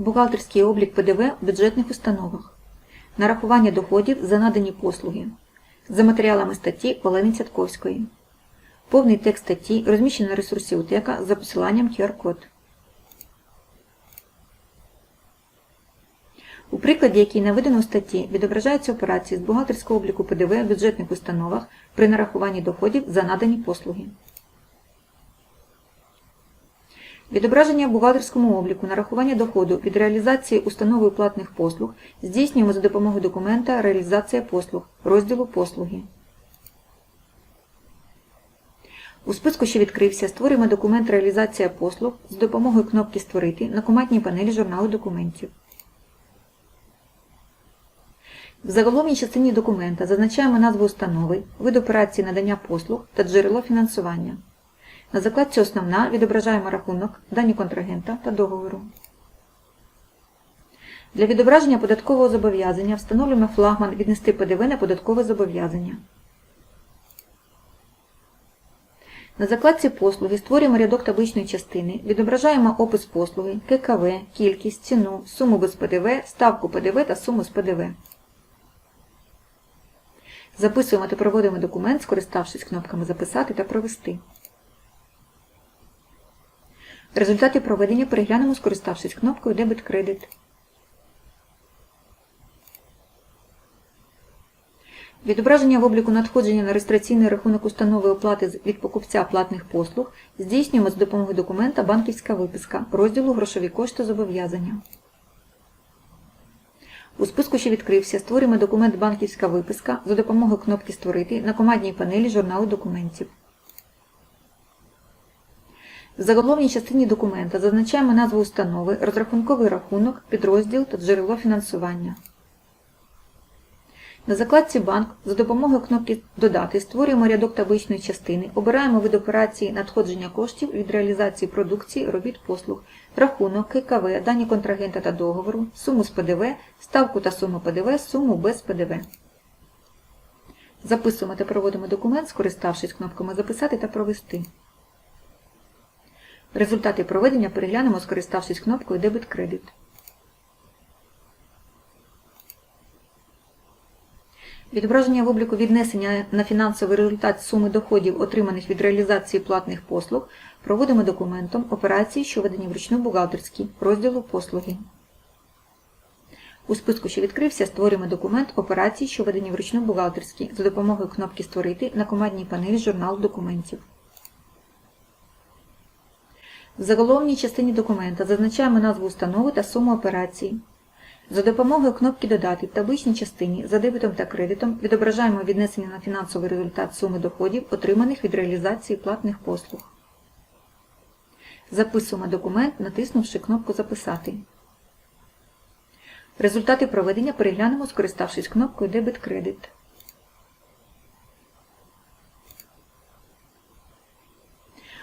Бухгалтерський облік ПДВ в бюджетних установах. Нарахування доходів за надані послуги. За матеріалами статті Олени Цятковської. Повний текст статті розміщено на ресурсі УТЕКа за посиланням QR-код. У прикладі, який наведено у статті, відображаються операції з бухгалтерського обліку ПДВ в бюджетних установах при нарахуванні доходів за надані послуги. Відображення бухгалтерському обліку нарахування доходу від реалізації установою платних послуг здійснюємо за допомогою документа Реалізація послуг розділу Послуги. У списку, що відкрився, створюємо документ Реалізація послуг з допомогою кнопки Створити на командній панелі журналу документів. В заголовній частині документа зазначаємо назву установи, вид операції надання послуг та джерело фінансування. На закладці Основна відображаємо рахунок, дані контрагента та договору. Для відображення податкового зобов'язання встановлюємо флагман Віднести ПДВ на податкове зобов'язання. На закладці Послуги створюємо рядок табличної частини, відображаємо опис послуги, ККВ, кількість, ціну, суму без ПДВ, ставку ПДВ та суму з ПДВ. Записуємо та проводимо документ, скориставшись кнопками Записати та Провести. Результати проведення переглянемо, скориставшись кнопкою Дебет-кредит. Відображення в обліку надходження на реєстраційний рахунок установи оплати від покупця платних послуг здійснюємо з допомогою документа Банківська виписка розділу Грошові кошти зобов'язання. У списку, що відкрився, створюємо документ Банківська виписка за допомогою кнопки Створити на командній панелі журналу документів. В заголовній частині документа зазначаємо назву установи, розрахунковий рахунок, підрозділ та джерело фінансування. На закладці Банк за допомогою кнопки Додати створюємо рядок табличної частини, обираємо вид операції надходження коштів від реалізації продукції, робіт послуг, рахунок, ККВ, дані контрагента та договору, суму з ПДВ, ставку та суму ПДВ, суму без ПДВ. Записуємо та проводимо документ, скориставшись кнопками Записати та Провести. Результати проведення переглянемо, скориставшись кнопкою Дебет-кредит. Відображення в обліку віднесення на фінансовий результат суми доходів, отриманих від реалізації платних послуг, проводимо документом операції, що введені вручну бухгалтерські, розділу послуги. У списку, що відкрився, створюємо документ операції, що введені вручну бухгалтерські, за допомогою кнопки Створити на командній панелі журналу документів. В заголовній частині документа зазначаємо назву установи та суму операції. За допомогою кнопки Додати в табличній частині за дебетом та кредитом відображаємо віднесення на фінансовий результат суми доходів, отриманих від реалізації платних послуг. Записуємо документ, натиснувши кнопку Записати. Результати проведення переглянемо, скориставшись кнопкою Дебет-кредит.